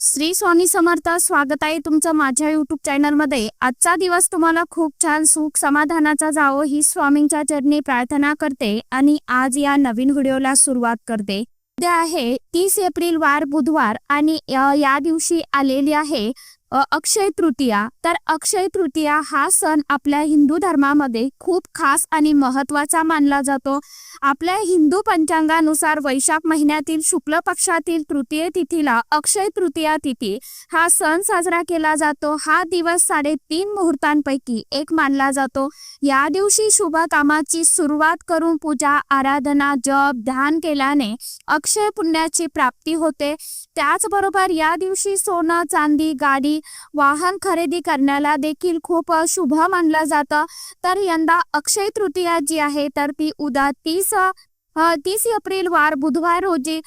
श्री स्वामी समर्थ स्वागत आहे तुमचं माझ्या युट्यूब चॅनलमध्ये आजचा दिवस तुम्हाला खूप छान सुख समाधानाचा जावो ही स्वामींच्या चरणी प्रार्थना करते आणि आज या नवीन व्हिडिओला सुरुवात करते. उद्या आहे तीस एप्रिल वार बुधवार आणि या दिवशी आलेली आहे. अक्षय तृतीया. तर अक्षय तृतीया हा सण आपल्या हिंदू धर्मामध्ये खूप खास आणि महत्त्वाचा मानला जातो. आपल्या हिंदू पंचांगानुसार वैशाख महिन्यातील शुक्ल पक्षातील तृतीय तिथीला अक्षय तृतीया तिथी हा सण साजरा केला जातो. हा दिवस साडेतीन मुहूर्तांपैकी एक मानला जातो. या दिवशी शुभ कामाची सुरुवात करून पूजा आराधना जप ध्यान केल्याने अक्षय पुण्याची प्राप्ती होते. त्याचबरोबर या दिवशी सोनं चांदी गाडी वाहन खरेदी करण्याला देखील खूप शुभ मानलं जातं. तर यंदा अक्षय तृतीया जी आहे तर ती उद्या तीस तीस एप्रिल वार बुधवार रोजी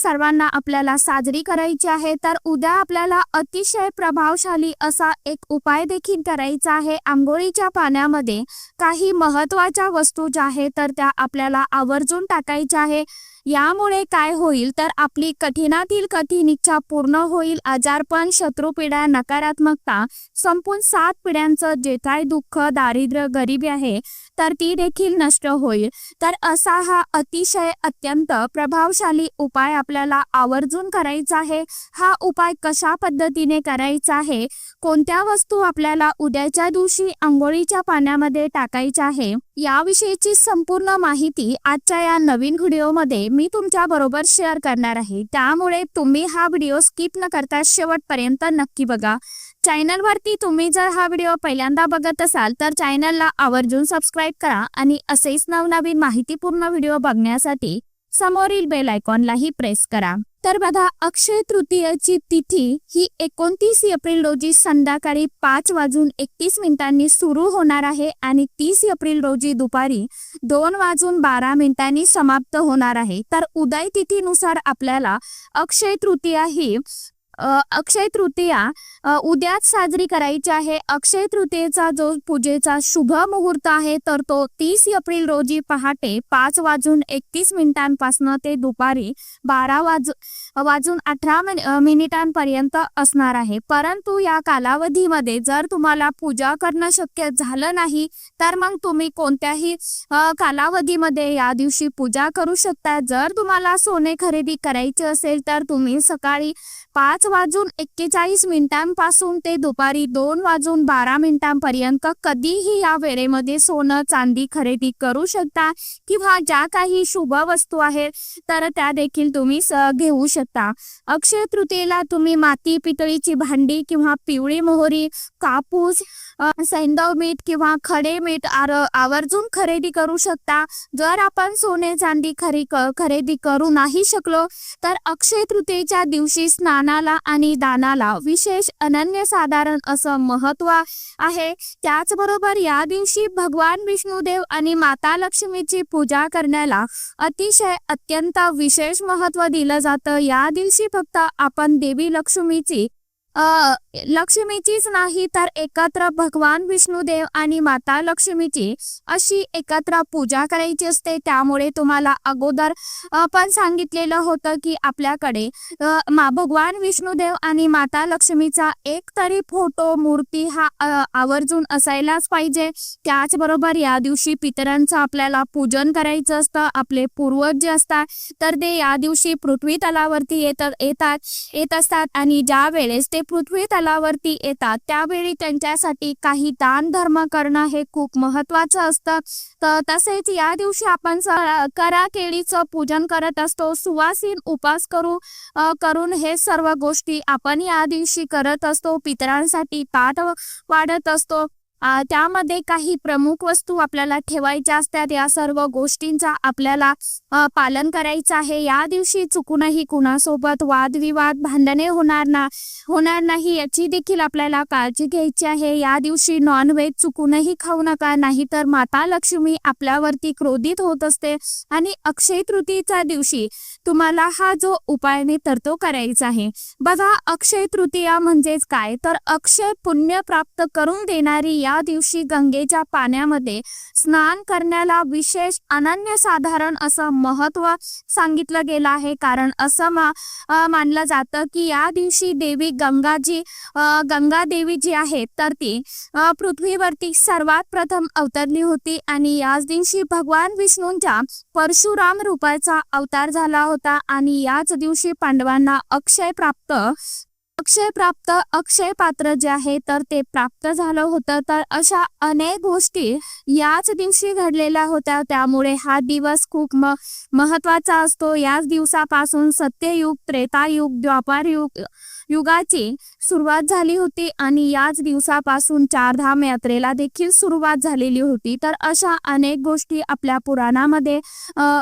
सर्वांना आपल्याला साजरी करायची आहे. तर उद्या आपल्याला अतिशय प्रभावशाली असा एक उपाय देखील करायचा आहे. आंघोळीच्या पाण्यामध्ये काही महत्त्वाच्या वस्तू ज्या आहेत तर त्या आपल्याला आवर्जून टाकायच्या आहे. यामुळे काय होईल तर आपली कठीणातील कठीण इच्छा पूर्ण होईल. आजारपण शत्रुपिढ्या नकारात्मकता संपून सात पिढ्यांचं जे काय दुःख दारिद्र्य गरिबी आहे. तर ती देखील नष्ट होईल. तर असा हा अतिशय अत्यंत प्रभावशाली उपाय आपल्याला आवर्जून करायचा आहे. हा उपाय कशा पद्धतीने करायचा आहे? कोणत्या वस्तू आपल्याला उद्याच्या दिवशी आंघोळीच्या पाण्यामध्ये टाकायच्या आहे? याविषयीची संपूर्ण माहिती आजच्या या नवीन व्हिडिओमध्ये मी तुमच्या बरोबर शेअर करणार आहे. त्यामुळे तुम्ही हा व्हिडिओ स्किप न करता शेवटपर्यंत नक्की बघा. चॅनलवरती तुम्ही जर हा व्हिडिओ पहिल्यांदा बघत असाल तर चॅनलला आवर्जून सबस्क्राईब करा आणि असेच नवनवीन माहितीपूर्ण व्हिडिओ बघण्यासाठी समोरील बेल आयकॉनलाही प्रेस करा. तर बघा अक्षय तृतीयाची तिथी ही एकोणतीस एप्रिल रोजी संध्याकाळी पाच वाजून एकतीस मिनिटांनी सुरू होणार आहे आणि तीस एप्रिल रोजी दुपारी दोन वाजून बारा मिनिटांनी समाप्त होणार आहे. तर उदय तिथीनुसार आपल्याला अक्षय तृतीया ही अक्षय तृतीया उद्याच साजरी करायची आहे. अक्षय तृतीयेचा जो पूजेचा शुभ मुहूर्त आहे तर तो तीस एप्रिल रोजी पहाटे पाच वाजून एकतीस मिनिटांपासून ते दुपारी बारा वाज वाजून अठरा मिनिटांपर्यंत असणार आहे. परंतु या कालावधीमध्ये जर तुम्हाला पूजा करणं शक्य झालं नाही तर मग तुम्ही कोणत्याही कालावधीमध्ये या दिवशी पूजा करू शकता. जर तुम्हाला सोने खरेदी करायचे असेल तर तुम्ही सकाळी पाच वाजून एक्केचाळीस मिनिटांपासून ते दुपारी दोन वाजून बारा मिनिटांपर्यंत कधीही या वेळेमध्ये सोनं चांदी खरेदी करू शकता किंवा ज्या काही शुभ वस्तू आहेत तर त्या देखील तुम्ही घेऊ शकता. अक्षय तृतीयेला तुम्ही माती पितळीची भांडी किंवा पिवळी मोहरी कापूस सैंदव मीठ किंवा खडे मीठ आर आवर्जून खरेदी करू शकता. जर आपण सोने चांदी खरी खरेदी करू नाही शकलो तर अक्षय तृतीयेच्या दिवशी स्नानाला आणि दानाला विशेष अनन्यसाधारण असं महत्त्व आहे. त्याचबरोबर या दिवशी भगवान विष्णुदेव आणि माता लक्ष्मीची पूजा करण्याला अतिशय अत्यंत विशेष महत्त्व दिलं जातं. या दिवशी फक्त आपण देवी लक्ष्मीची लक्ष्मीचीच नाही तर एकत्र भगवान विष्णुदेव आणि माता लक्ष्मीची अशी एकत्र पूजा करायची असते. त्यामुळे तुम्हाला अगोदर पण सांगितलेलं होतं की आपल्याकडे मा भगवान विष्णुदेव आणि माता लक्ष्मीचा एक तरी फोटो मूर्ती हा आवर्जून असायलाच पाहिजे. त्याचबरोबर या दिवशी पितरांचं आपल्याला पूजन करायचं असतं. आपले पूर्वज जे असतात तर ते या दिवशी पृथ्वी तलावरती येत येतात येत असतात. आणि ज्या वेळेस ते पृथ्वी तलावरती येतात. त्यावेळी त्यांच्यासाठी काही दान धर्म करणं हे खूप महत्वाचं असतं. तर तसेच या दिवशी आपण करा केळीचं पूजन करत असतो. सुवासीन उपास करू करून हे सर्व गोष्टी आपण या दिवशी करत असतो. पितरांसाठी पाठ वाढत असतो. त्यामध्ये काही प्रमुख वस्तू आपल्याला ठेवायच्या असतात. या सर्व गोष्टींचा आपल्याला पालन करायचं आहे. या दिवशी चुकूनही कुणासोबत वादविवाद भांडणे होणार ना होणार नाही याची देखील आपल्याला काळजी घ्यायची आहे. या दिवशी नॉनव्हेज चुकूनही खाऊ नका नाहीतर माता लक्ष्मी आपल्यावरती क्रोधित होत असते. आणि अक्षय तृतीयेच्या दिवशी तुम्हाला हा जो उपाय नाही तर तो करायचा आहे. बघा अक्षय तृतीया म्हणजेच काय? तर अक्षय पुण्य प्राप्त करून देणारी या या दिवशी गंगेच्या पाण्यामध्ये स्नान करण्याला विशेष अनन्यसाधारण असं महत्त्व सांगितलं गेलं आहे. कारण असं मा मानलं जातं की या दिवशी देवी गंगाजी गंगा देवी जी आहे तर ती पृथ्वीवरती सर्वात प्रथम अवतरली होती आणि याच दिवशी भगवान विष्णूंच्या परशुराम रूपाचा अवतार झाला होता आणि याच दिवशी पांडवांना अक्षय प्राप्त अक्षय प्राप्त अक्षय पात्र जे आहे तर ते प्राप्त झालं होतं. तर अशा अनेक गोष्टी याच दिवशी घडलेल्या होत्या. त्यामुळे हा दिवस खूप म महत्त्वाचा असतो. याच दिवसापासून सत्ययुग त्रेतायुग द्वापारयुग युगाची सुरुवात झाली होती आणि याच दिवसापासून चारधाम यात्रेला देखील सुरुवात झालेली होती. तर अशा अनेक गोष्टी आपल्या पुराणामध्ये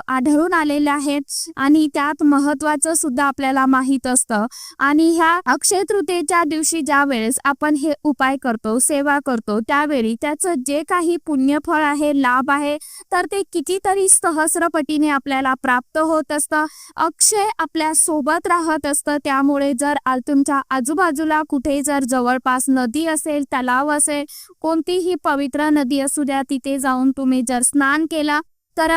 आढळून आलेल्या आहेत आणि त्यात महत्वाचं सुद्धा आपल्याला माहीत असतं. आणि ह्या अक्षय तृतीयेच्या दिवशी ज्या वेळेस आपण हे उपाय करतो सेवा करतो त्यावेळी त्याचं जे काही पुण्यफळ आहे लाभ आहे तर ते कितीतरी सहस्रपटीने आपल्याला प्राप्त होत असतं. अक्षय आपल्यासोबत राहत असतं. त्यामुळे जर आ- तुमच्या आजूबाजूला कुठे जर जवळपास नदी असेल तलाव असेल कोणतीही पवित्र नदी असू द्या तिथे जाऊन तुम्ही जर स्नान केला तर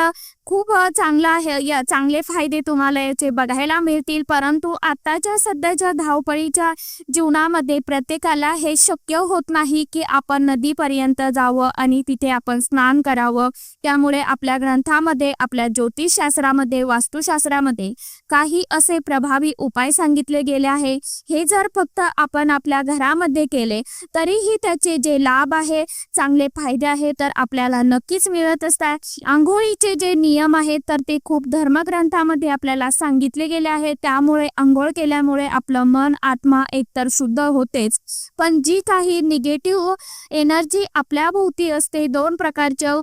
खूप चांगला आहे. या चांगले फायदे तुम्हाला याचे बघायला मिळतील. परंतु आताच्या सध्याच्या धावपळीच्या जीवनामध्ये प्रत्येकाला हे शक्य होत नाही की आपण नदीपर्यंत जावं आणि तिथे आपण स्नान करावं. त्यामुळे आपल्या ग्रंथामध्ये आपल्या ज्योतिषशास्त्रामध्ये वास्तुशास्त्रामध्ये काही असे प्रभावी उपाय सांगितले गेले आहे. हे जर फक्त आपण आपल्या घरामध्ये केले तरीही त्याचे जे लाभ आहे चांगले फायदे आहे तर आपल्याला नक्कीच मिळत असतात. आंघोळीचे जे नियम आहेत तर ते खूप धर्मग्रंथामध्ये आपल्याला सांगितले गेले आहे त्यामुळे आंघोळ केल्यामुळे आपलं मन आत्मा एकतर शुद्ध होतेच. पण जी काही निगेटिव्ह एनर्जी आपल्या भोवती असते दोन प्रकारच्या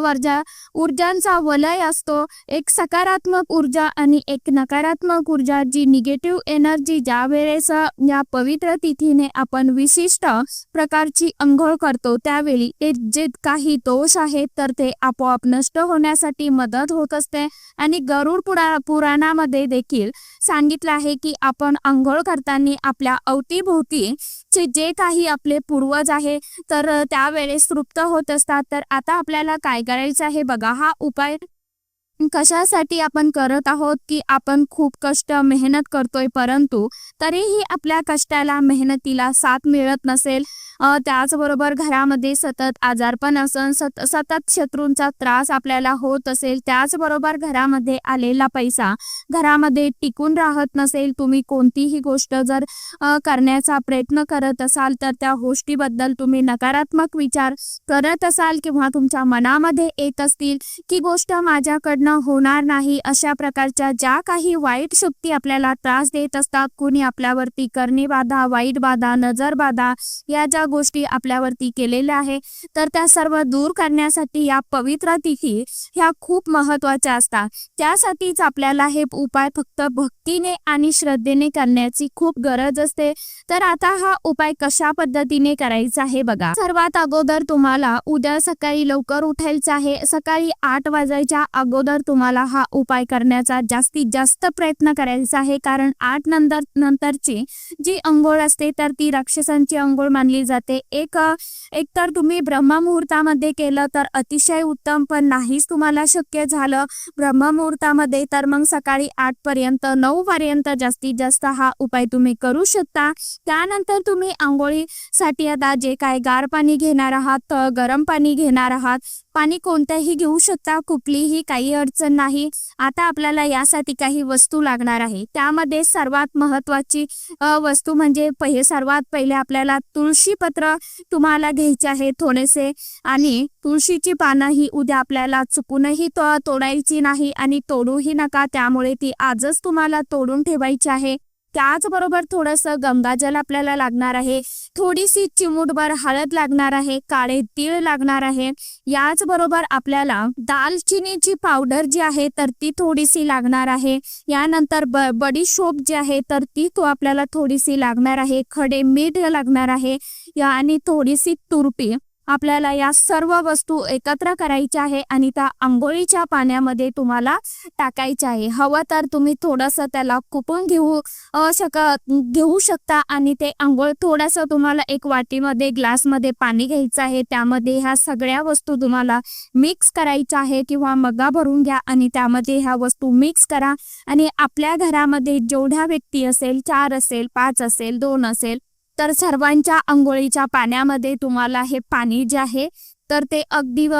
वर्जा ऊर्जांचा वलय असतो. एक सकारात्मक ऊर्जा आणि एक नकारात्मक ऊर्जा. जी निगेटिव्ह एनर्जी ज्या वेळेस या पवित्र तिथीने आपण विशिष्ट प्रकारची अंघोळ करतो त्यावेळी जे काही दोष आहेत तर ते आपोआप नष्ट होण्यासाठी मदत मदत होत असते. आणि गरुड पुरा पुराणामध्ये देखील सांगितलं आहे की आपण आंघोळ करताना आपल्या अवतीभोवती जे काही आपले पूर्वज आहे तर त्यावेळेस तृप्त होत असतात. तर आता आपल्याला काय करायचं आहे बघा. हा उपाय कशासाठी आपण करत आहोत की आपण खूप कष्ट मेहनत करतोय परंतु तरीही आपल्या कष्टाला मेहनतीला साथ मिळत नसेल. त्याचबरोबर घरामध्ये सतत आजारपण असन सत सतत शत्रूंचा त्रास आपल्याला होत असेल त्याचबरोबर घरामध्ये आलेला पैसा घरामध्ये टिकून राहत नसेल तुम्ही कोणतीही गोष्ट जर करण्याचा प्रयत्न करत असाल तर त्या गोष्टीबद्दल तुम्ही नकारात्मक विचार करत असाल किंवा तुमच्या मनामध्ये येत असतील की गोष्ट माझ्याकडनं होणार नाही अशा प्रकारच्या ज्या काही वाईट शक्ती आपल्याला त्रास देत असतात कुणी आपल्यावरती करणी बाधा वाईट बाधा नजर बाधा या ज्या गोष्टी आपल्यावरती केलेल्या आहे तर त्या सर्व दूर करण्यासाठी या पवित्र तिथी ह्या खूप महत्त्वाच्या असतात. त्यासाठीच आपल्याला हे उपाय फक्त भक्तीने आणि श्रद्धेने करण्याची खूप गरज असते. तर आता हा उपाय कशा पद्धतीने करायचा आहे बघा. सर्वात अगोदर तुम्हाला उद्या सकाळी लवकर उठायचं आहे. सकाळी आठ वाजायच्या अगोदर तुम्हाला हा उपाय करण्याचा जास्तीत जास्त प्रयत्न करायचा आहे. कारण आठ नंतर नंतरची जी अंघोळ असते तर ती राक्षसांची अंघोळ मानली जाते. एक एकतर तुम्ही ब्रह्ममुहूर्तामध्ये केलं तर अतिशय उत्तम पण नाहीच तुम्हाला शक्य झालं ब्रह्ममुहूर्तामध्ये तर मग सकाळी आठ पर्यंत नऊ पर्यंत जास्तीत जास्त हा उपाय तुम्ही करू शकता. त्यानंतर तुम्ही आंघोळीसाठी आता जे काय गार पाणी घेणार आहात गरम पाणी घेणार आहात पाणी कोणतंही घेऊ शकता कुठलीही काही अडचण नाही. आता आपल्याला यासाठी काही वस्तू लागणार आहे. त्यामध्ये सर्वात महत्वाची वस्तू म्हणजे पहिले सर्वात पहिले आपल्याला तुळशी पत्र तुम्हाला घ्यायचे आहे थोडेसे. आणि तुळशीची पानं ही उद्या आपल्याला चुकूनही तोडायची नाही आणि तोडूही नका. त्यामुळे ती आजच तुम्हाला तोडून ठेवायची आहे. त्याचबरोबर थोडंसं गंगाजल आपल्याला लागणार आहे. थोडीशी चिमूटभर हळद लागणार आहे. काळे तीळ लागणार आहे. याचबरोबर आपल्याला दालचिनीची पावडर जी आहे तर ती थोडीशी लागणार आहे. यानंतर ब बडीशोप जी आहे तर ती तो आपल्याला थोडीशी लागणार आहे. खडे मीठ लागणार आहे. आणि थोडीशी तुरपी आपल्याला या सर्व वस्तू एकत्र करायच्या आहे आणि त्या आंघोळीच्या पाण्यामध्ये तुम्हाला टाकायच्या आहे. हवं तर तुम्ही थोडंसं त्याला कुपून घेऊ शक घेऊ शकता आणि ते आंघोळ थोडंसं तुम्हाला एक वाटीमध्ये ग्लासमध्ये पाणी घ्यायचं आहे. त्यामध्ये ह्या सगळ्या वस्तू तुम्हाला मिक्स करायच्या आहे किंवा मगा भरून घ्या आणि त्यामध्ये ह्या वस्तू मिक्स करा. आणि आपल्या घरामध्ये जेवढ्या व्यक्ती असेल चार असेल पाच असेल दोन असेल तर सर्वांच्या आंघोळीच्या पाण्यामध्ये तुम्हाला हे पाणी जे आहे तर ते अगदी व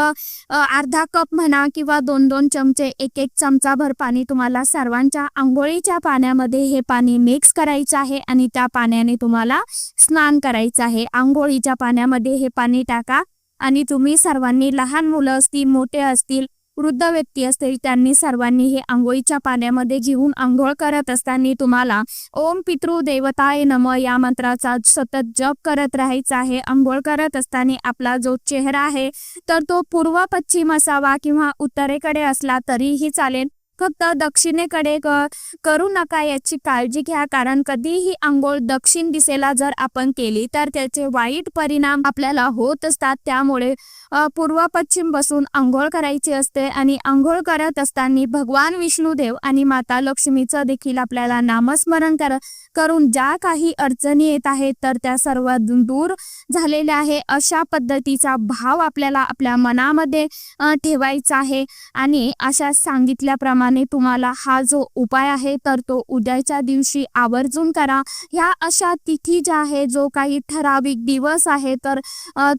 अर्धा कप म्हणा किंवा दोन दोन चमचे एक एक चमचाभर पाणी तुम्हाला सर्वांच्या आंघोळीच्या पाण्यामध्ये हे पाणी मिक्स करायचं आहे आणि त्या पाण्याने तुम्हाला स्नान करायचं आहे. आंघोळीच्या पाण्यामध्ये हे पाणी टाका आणि तुम्ही सर्वांनी लहान मुलं असतील मोठे असतील वृद्ध व्यक्ती असतील त्यांनी सर्वांनी हे आंघोळीच्या पाण्यामध्ये घेऊन आंघोळ करत असताना तुम्हाला ओम पितृ देवताय नम या मंत्राचा सतत जप करत राहायचा आहे. आंघोळ करत असताना आपला जो चेहरा आहे तर तो पूर्व पश्चिम असावा किंवा उत्तरेकडे असला तरीही चालेल. फक्त दक्षिणेकडे करू नका याची काळजी घ्या. कारण कधीही आंघोळ दक्षिण दिशेला जर आपण केली तर त्याचे वाईट परिणाम आपल्याला होत असतात. त्यामुळे पूर्व पश्चिम बसून आंघोळ करायची असते आणि आंघोळ करत असताना भगवान विष्णुदेव आणि माता लक्ष्मीचं देखील आपल्याला नामस्मरण कर करून ज्या काही अडचणी येत आहेत तर त्या सर्व दूर झालेल्या आहे. अशा पद्धतीचा भाव आपल्याला आपल्या मनामध्ये ठेवायचा आहे. आणि अशा सांगितल्याप्रमाणे तुम्हाला हा जो उपाय आहे तर तो उद्याच्या दिवशी आवर्जून करा. ह्या अशा तिथी ज्या आहे जो काही ठराविक दिवस आहे तर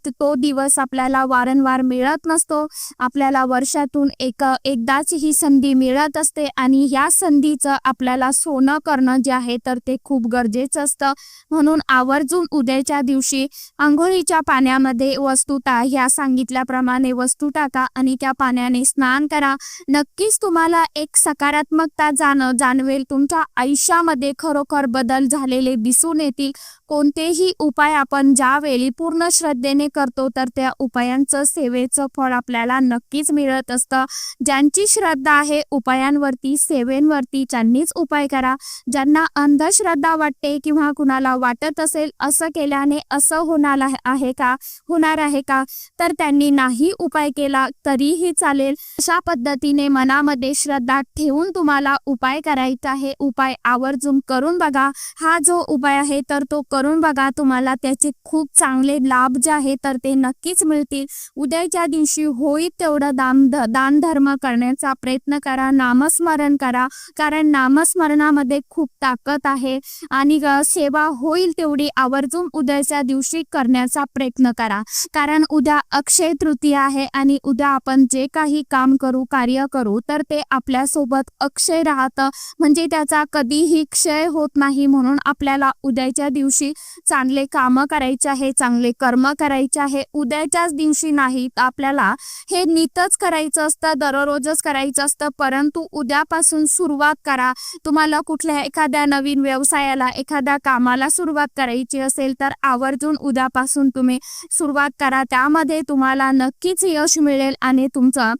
तो दिवस आपल्याला वारंवार मिळत नसतो. आपल्याला वर्षातून एक एकदाच ही संधी मिळत असते आणि या संधीचं आपल्याला सोनं करणं जे आहे तर ते खूप गरजेचं असतं. म्हणून आवर्जून उद्याच्या दिवशी आंघोळीच्या पाण्यामध्ये वस्तू ह्या सांगितल्याप्रमाणे वस्तू टाका आणि त्या पाण्याने स्नान करा. नक्कीच तुम्हाला एक सकारात्मकता जाणं जाणवेल. तुमच्या आयुष्यामध्ये खरोखर बदल झालेले दिसून येतील. कोणतेही उपाय आपण ज्यावेळी पूर्ण श्रद्धेने करतो तर त्या उपायांचं सेवेचं फळ आपल्याला नक्कीच मिळत असतं. ज्यांची श्रद्धा आहे उपायांवरती सेवेंवरती त्यांनीच उपाय करा. ज्यांना अंधश्रद्धा वाटते किंवा कुणाला वाटत असेल असं केल्याने असं होणार आहे- का? होणार आहे का? तर त्यांनी नाही उपाय केला तरीही चालेल. अशा पद्धतीने मनामध्ये श्रद्धा ठेवून तुम्हाला उपाय करायचा आहे उपाय आवर्जून करून बघा. हा जो उपाय आहे तर तो करून बघा तुम्हाला त्याचे खूप चांगले लाभ जे आहे तर ते नक्कीच मिळतील. उद्याच्या दिवशी होईल तेवढं दान दान धर्म करण्याचा प्रयत्न करा नामस्मरण करा कारण नामस्मरणामध्ये खूप ताकद आहे आणि सेवा होईल तेवढी आवर्जून उद्याच्या दिवशी करण्याचा प्रयत्न करा. कारण उद्या अक्षय तृतीया आहे आणि उद्या आपण जे काही काम करू कार्य करू तर ते आपल्यासोबत अक्षय राहतं. म्हणजे त्याचा कधीही क्षय होत नाही म्हणून आपल्याला उद्याच्या दिवशी चांगले कामं करायचे आहे चांगले कर्म करायचे आहे. उद्याच्याच दिवशी नाही आपल्याला हे नीतच करायचं असतं दररोजच करायचं असतं. परंतु उद्यापासून सुरुवात करा. तुम्हाला कुठल्या एखाद्या नवीन व्यवसायाला एखाद्या कामाला सुरुवात करायची असेल तर आवर्जून उद्यापासून तुम्ही सुरुवात करा. त्यामध्ये तुम्हाला नक्कीच यश मिळेल आणि तुमचं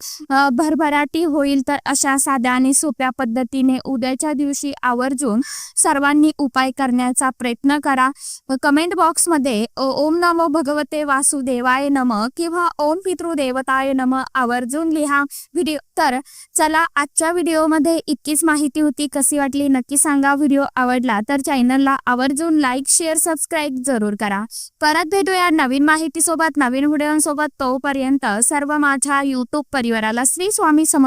भरभराटी होईल तर अशा साध्या आणि सोप्या पद्धतीने उद्याच्या दिवशी आवर्जून सर्वांनी उपाय करण्याचा प्रयत्न करा. कमेंट बॉक्समध्ये ओम नमो भगवते वासुदेवाय नम किंवा ओम पितृदेवताय नम आवर्जून लिहा व्हिडिओ तर चला आजच्या व्हिडिओमध्ये इतकीच माहिती होती. कशी वाटली? नक्की सांगा. व्हिडिओ आवडला तर चॅनलला आवर्जून लाईक शेअर सबस्क्राईब जरूर करा. परत भेटूया नवीन माहितीसोबत नवीन व्हिडिओसोबत तोपर्यंत सर्व माझ्या युट्यूब परिवाराला श्री स्वामी समर्थ